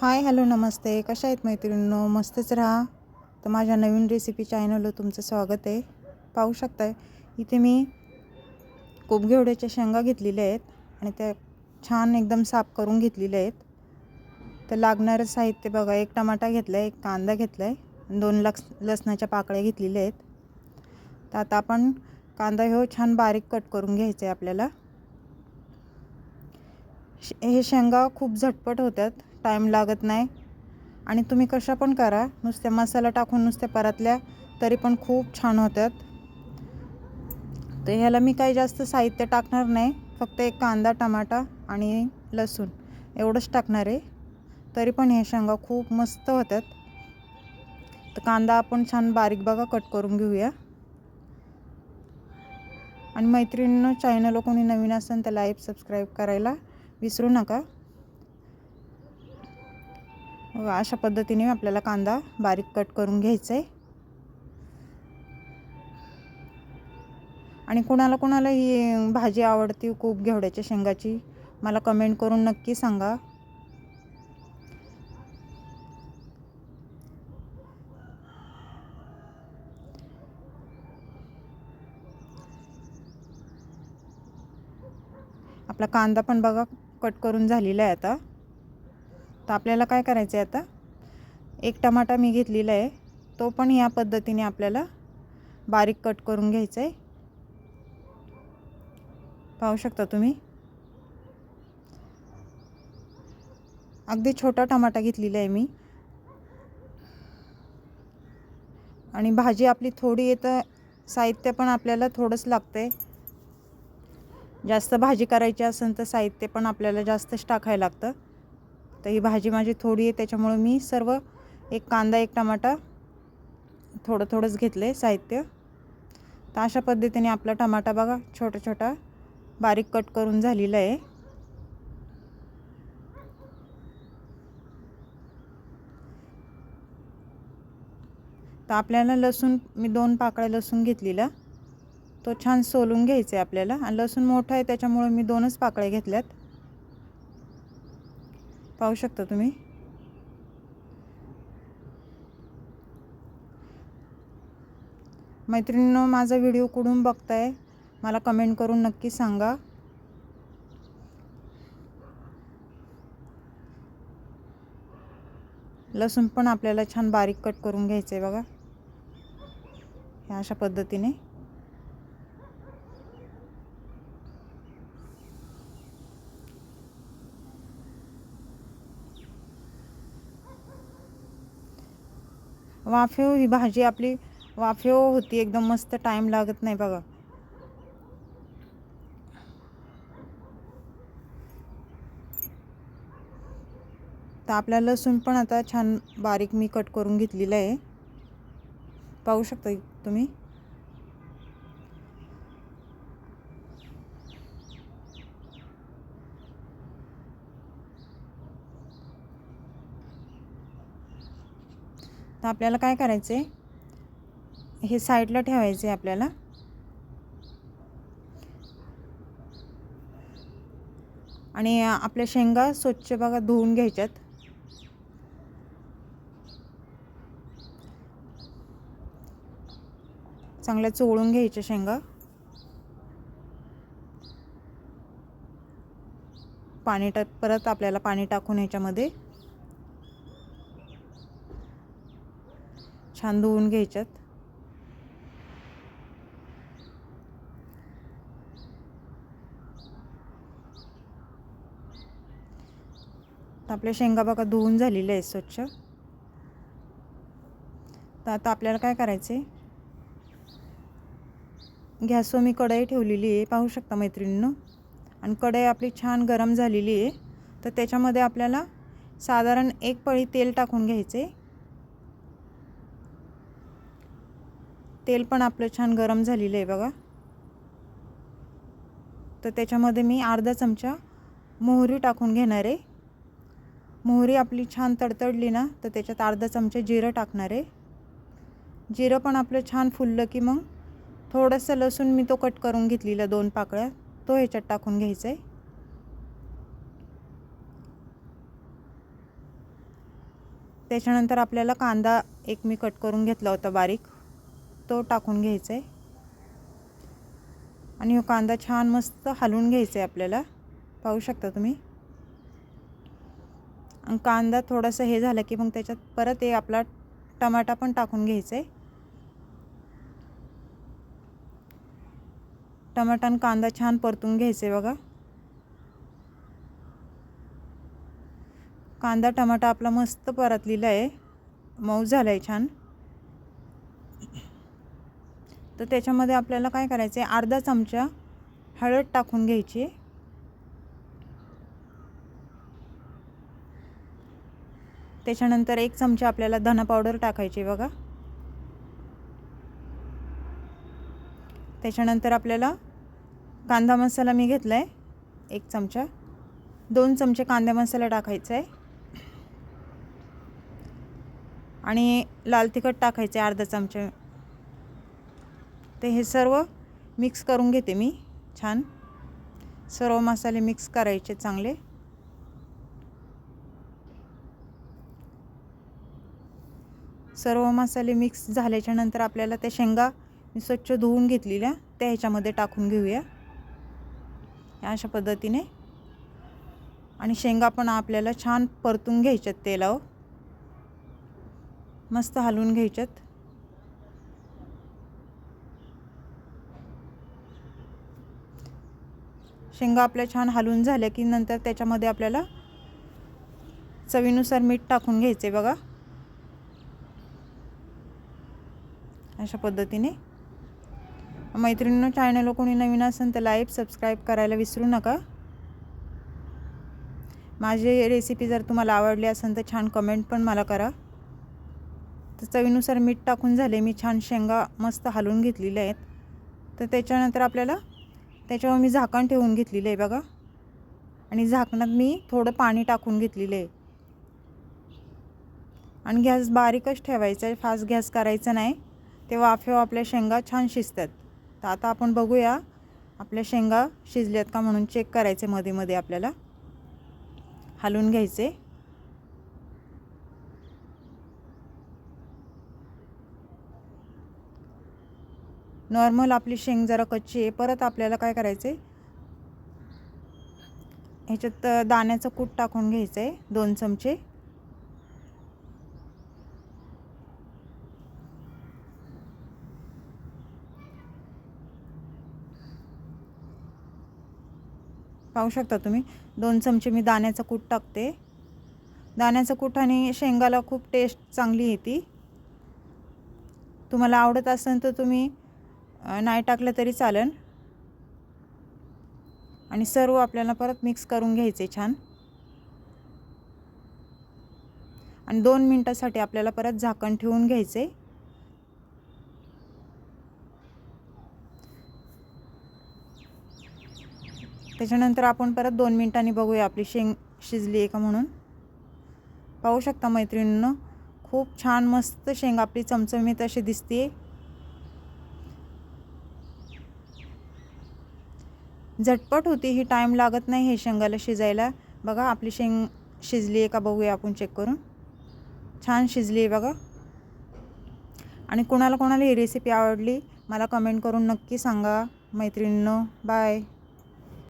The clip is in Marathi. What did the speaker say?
हाय हॅलो नमस्ते. कशा आहेत मैत्रिणींनो? मस्तच राहा. तर माझ्या नवीन रेसिपी चॅनलवर तुमचं स्वागत आहे. पाहू शकताय इथे मी कोबघेवड्याच्या घेवड्याच्या शेंगा घेतलेल्या आहेत आणि त्या छान एकदम साफ करून घेतलेल्या आहेत. तर लागणारं साहित्य बघा एक टमाटा घेतला आहे एक कांदा घेतला आहे दोन लक्स लसणाच्या पाकळ्या घेतलेल्या आहेत. तर आता आपण कांदा हो छान बारीक कट करून घ्यायचा आहे आपल्याला. हे शेंगा खूप झटपट होतात. टाईम लागत नाही. आणि तुम्ही कशा पण करा नुसत्या मसाला टाकून नुसत्या परतल्या तरी पण खूप छान होतात. तर ह्याला मी काही जास्त साहित्य टाकणार नाही फक्त एक कांदा टमाटा आणि लसूण एवढंच टाकणार आहे. तरी पण हे शेंगा खूप मस्त होतात. तर कांदा आपण छान बारीक बघा कट करून घेऊया. आणि मैत्रिणींनो चॅनलला कोणी नवीन असेल तर लाईक सबस्क्राईब करायला विसरू नका. अशा पद्धतीने आपल्याला कांदा बारीक कट करून घ्यायचा आहे आणि कोणाला कोणाला ही भाजी आवडते खूप घेवड्याच्या शेंगाची मला कमेंट करून नक्की सांगा. आपला कांदा पण बघा कट करून झालेला आहे आता. तर आपल्याला काय करायचं आहे आता? एक टमाटा मी घेतलेला आहे. तो पण या पद्धतीने आपल्याला बारीक कट करून घ्यायचा आहे पाहू शकता तुम्ही? अगदी छोटा टमाटा घेतलेला आहे मी. आणि भाजी आपली थोडी येतं साहित्य पण आपल्याला थोडंच लागतं आहे जास्त भाजी करायची असेल तर साहित्य पण आपल्याला जास्तच टाकायला लागतं. तर ही भाजी माझी थोडी आहे त्याच्यामुळं मी सर्व एक कांदा एक टमाटा थोडं थोडंच घेतलं आहे साहित्य. तर अशा पद्धतीने आपला टमाटा बघा छोटा छोटा बारीक कट करून झालेला आहे. तर आपल्याला लसूण मी दोन पाकळ्या लसूण घेतलेला तो छान सोलून घ्यायचा आहे आपल्याला. आणि लसूण मोठा आहे त्याच्यामुळे मी दोनच पाकळ्या घेतल्यात. पाहू शकता तुम्ही. मैत्रिणींनो माझा व्हिडिओ कुठून बघताय मला कमेंट करून नक्की सांगा. लसूण पण आपल्याला छान बारीक कट करून घ्यायचं आहे बघा. ह्या अशा पद्धतीने. वाफेव ही भाजी आपली वाफेव होती एकदम मस्त टाईम लागत नाही बघा. तर आपल्या लसूण पण आता छान बारीक मी कट करून घेतलेलं आहे. पाहू शकता तुम्ही? तर आपल्याला काय करायचं आहे हे साईडला ठेवायचे आहे आपल्याला. आणि आपल्या शेंगा स्वच्छ बघा धुवून घ्यायच्यात. चांगल्या चोळून घ्यायच्या शेंगा. पाणी टाक परत आपल्याला पाणी टाकून याच्यामध्ये. छान धुवून घ्यायच्यात. आपल्या शेंगा बघा धुवून झालेल्या आहेत स्वच्छ. तर आता आपल्याला काय करायचं आहे गॅसवर मी कढई ठेवलेली आहे पाहू शकता मैत्रिणीनं. आणि कढई आपली छान गरम झालेली आहे. तर त्याच्यामध्ये आपल्याला साधारण एक पळी तेल टाकून घ्यायचे तेल पण आपलं छान गरम झालेलं आहे बघा. तर त्याच्यामध्ये मी अर्धा चमचा मोहरी टाकून घेणार आहे. मोहरी आपली छान तडतडली ना तर त्याच्यात अर्धा चमचा जिरं टाकणार आहे. जिरं पण आपलं छान फुललं की मग थोडंसं लसूण मी तो कट करून घेतलेला दोन पाकळ्या तो ह्याच्यात टाकून घ्यायचा आहे. त्याच्यानंतर आपल्याला कांदा एक मी कट करून घेतला होता बारीक. तो टाकून घ्यायचा आहे आणि हो कांदा छान मस्त हलवून घ्यायचा आहे आपल्याला. पाहू शकता तुम्ही? आणि कांदा थोडासा हे झाला की मग त्याच्यात परत हे आपला टमाटा पण टाकून घ्यायचा आहे टमाटा आणि कांदा छान परतून घ्यायचे बघा. कांदा टमाटा आपला मस्त परतलेला आहे. मऊ झाला आहे छान. तर त्याच्यामध्ये आपल्याला काय करायचं आहे अर्धा चमचा हळद टाकून घ्यायची. त्याच्यानंतर एक चमचा आपल्याला धना पावडर टाकायची बघा. त्याच्यानंतर आपल्याला कांदा मसाला मी घेतला आहे एक चमचा. दोन चमचे कांदा मसाला टाकायचा आहे आणि लाल तिखट टाकायचं आहे अर्धा चमचा. ते हे सर्व मिक्स करून घेते मी छान. सर्व मसाले मिक्स करायचे चांगले. सर्व मसाले मिक्स झाल्याच्यानंतर आपल्याला त्या शेंगा मी स्वच्छ धुवून घेतलेल्या त्या ह्याच्यामध्ये टाकून घेऊया. अशा पद्धतीने. आणि शेंगा पण आपल्याला छान परतून घ्यायच्यात तेलावर. मस्त हलवून घ्यायच्यात. शेंगा आपल्या छान हलवून झाल्या की नंतर त्याच्यामध्ये आपल्याला चवीनुसार मीठ टाकून घ्यायचे बघा. अशा पद्धतीने. मैत्रिणीनं चॅनल कोणी नवीन असेल तर लाईक सबस्क्राईब करायला विसरू नका. माझी रेसिपी जर तुम्हाला आवडली असेल तर छान कमेंट पण मला करा. तर चवीनुसार मीठ टाकून झाले. मी छान शेंगा मस्त हलवून घेतलेल्या आहेत. तर त्याच्यानंतर आपल्याला त्याच्यावर मी झाकण ठेवून घेतलेलं आहे बघा. आणि झाकणात मी थोडं पाणी टाकून घेतलेलं आहे. आणि गॅस बारीकच ठेवायचा आहे फास्ट गॅस करायचा नाही. ते वाफेव आपल्या शेंगा छान शिजतात. तर आता आपण बघूया आपल्या शेंगा शिजल्यात का म्हणून चेक करायचे मध्ये मध्ये आपल्याला. हलवून घ्यायचे. नॉर्मल आपली शेंग जरा कच्ची आहे परत आपल्याला काय करायचं आहे ह्याच्यात दाण्याचं कूट टाकून घ्यायचं आहे दोन चमचे. पाहू शकता तुम्ही? दोन चमचे मी दाण्याचं कूट टाकते. दाण्याचं कूट आणि शेंगाला खूप टेस्ट चांगली येते. तुम्हाला आवडत असेल तर तुम्ही नाही टाकलं तरी चालेल. आणि सर्व आपल्याला परत मिक्स करून घ्यायचे छान. आणि दोन मिनटासाठी आपल्याला परत झाकण ठेवून घ्यायचे. त्याच्यानंतर आपण परत दोन मिनटांनी बघूया आपली शेंग शिजली आहे का म्हणून. पाहू शकता मैत्रिणींनं खूप छान मस्त शेंग आपली चमचमीत अशी दिसते झटपट होती ही टाईम लागत नाही हे शेंगाला शिजायला. बघा आपली शेंग शिजली आहे का बघूया आपण चेक करून. छान शिजली आहे बघा. आणि कोणाला कोणाला ही रेसिपी आवडली मला कमेंट करून नक्की सांगा. मैत्रिणींनो बाय